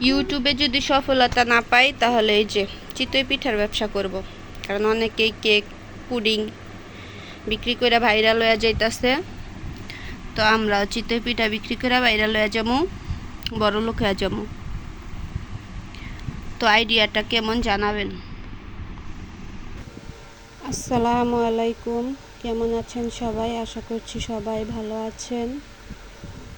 ইউটিউবে যদি সফলতা না পাই, তাহলে এই যে চিতই পিঠার ব্যবসা করব। কারণ অনেকেই কেক, পুডিং বিক্রি করে ভাইরাল হয়ে যাইতাছে। তো আমরা চিতই পিঠা বিক্রি করে ভাইরাল হয়ে যাব, বড় লোক হয়ে যাব। তো আইডিয়াটা কেমন জানাবেন? আসসালামু আলাইকুম। কেমন আছেন সবাই? আশা করছি সবাই ভালো আছেন।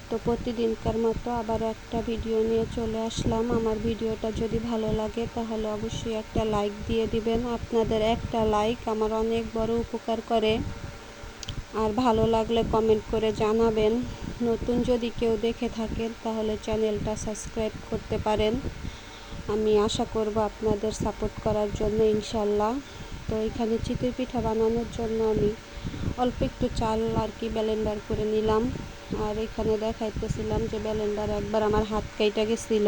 তো প্রতিদিনকার মতো আবার একটা ভিডিও নিয়ে চলে আসলাম। আমার ভিডিওটা যদি ভালো লাগে তাহলে অবশ্যই একটা লাইক দিয়ে দিবেন। আপনাদের একটা লাইক আমার অনেক বড় উপকার করে। আর ভালো লাগলে কমেন্ট করে জানাবেন। নতুন যদি কেউ দেখে থাকেন তাহলে চ্যানেলটা সাবস্ক্রাইব করতে পারেন। আমি আশা করব আপনাদের সাপোর্ট করার জন্য ইনশাল্লাহ তো এখানে চিতই পিঠা বানানোর জন্য আমি অল্প একটু চাল আর কি ব্যালেন্ডার করে নিলাম। আর এখানে দেখাইতেছিলাম যে ব্যালেন্ডার একবার আমার হাত কেটে গেছিল।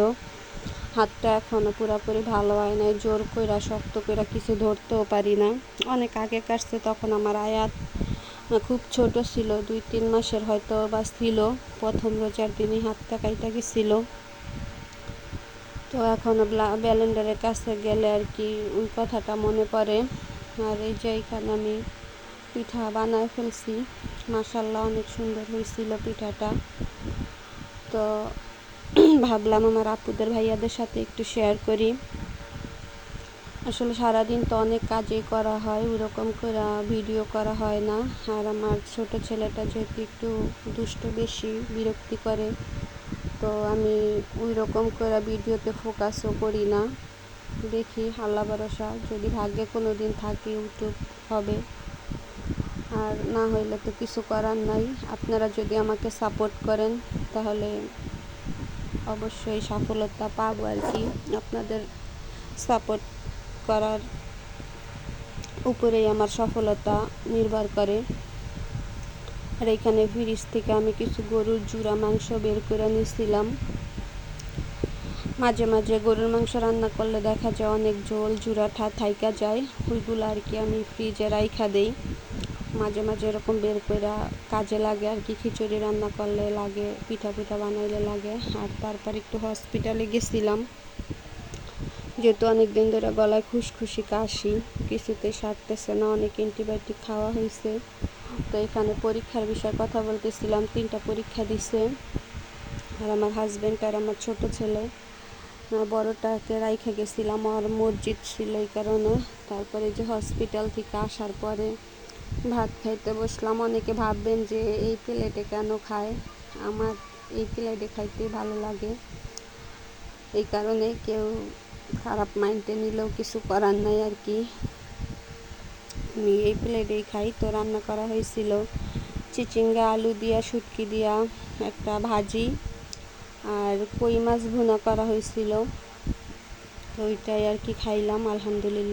হাতটা এখনও পুরোপুরি ভালো হয় নাই, জোর কইরা শক্ত কইরা কিছু ধরতেও পারি না অনেক আগে কাটছে, তখন আমার আয়াত খুব ছোট ছিল, দুই তিন মাসের হয়তো বা ছিল। প্রথম রোজার দিনই হাতটা কাইটা গেছিল। তো এখনও ব্যালেন্ডারের কাছে গেলে আর কি ওই কথাটা মনে পড়ে। আর এই যে এখানে আমি পিঠা বানায় ফেলছি। মাসাল্লাহ অনেক সুন্দর হয়েছিল পিঠাটা। তো ভাবলাম আমার আপুদের ভাইয়াদের সাথে একটু শেয়ার করি। আসলে সারাদিন তো অনেক কাজই করা হয়, ওরকম করে ভিডিও করা হয় না। আর আমার ছোট ছেলেটা যেহেতু একটু দুষ্ট বেশি, বিরক্তি করে, তো আমি ওই রকম করে ভিডিওতে ফোকাসও করি না। দেখি, আল্লাহ ভরসা, যদি ভাগ্যে কোনো দিন থাকে ইউটিউব হবে। আর না হইলে তো কিছু করার নাই। আপনারা যদি আমাকে সাপোর্ট করেন, তাহলে অবশ্যই সফলতা পাবো আর কি। আপনাদের সাপোর্ট করার উপরেই আমার সফলতা নির্ভর করে। আর এখানে ফ্রিজ থেকে আমি কিছু গরুর জুড়া মাংস বের করে নিয়েছিলাম মাঝে মাঝে গরুর মাংস রান্না করলে দেখা যায় অনেক ঝোল জুড়াঠা থাইকা যায়। ওইগুলো আর কি আমি ফ্রিজে রাইখা দেই। মাঝে মাঝে এরকম বের করে কাজে লাগে আর কি, খিচুড়ি রান্না করলে লাগে, পিঠা পিঠা বানাইলে লাগে। আর তারপর একটু হসপিটালে গেছিলাম। যেহেতু অনেক দিন ধরে গলায় খুশখুশি কাশি, কিছুতে সারতেছে না, অনেক অ্যান্টিবায়োটিক খাওয়া হয়েছে তো এখানে পরীক্ষার বিষয়ে কথা বলতেছিলাম, তিনটা পরীক্ষা দিছে। আর আমার হাজব্যান্ড আর আমার ছোট ছেলে বড়টাকে রাইখে গেছিলাম, আর মসজিদ ছিল এই কারণে। তারপরে যে হসপিটাল থেকে আসার পরে ভাত খাইতে বসলাম। অনেকে ভাববেন যে এই প্লেটে কেন খায়? আমার এই প্লেটে খাইতে ভালো লাগে। এই কারণে কেউ খারাপ মাইন্ডে নিলেও কিছু করার নাই আর কি। আমি এই প্লেটেই খাই। তো রান্না করা হয়েছিল চিচিঙ্গা, আলু দিয়া, শুটকি দিয়া, একটা ভাজি আর কই মাছ ভুনা করা হয়েছিল। তো ওইটাই আর কি খাইলাম, আলহামদুলিল্লাহ।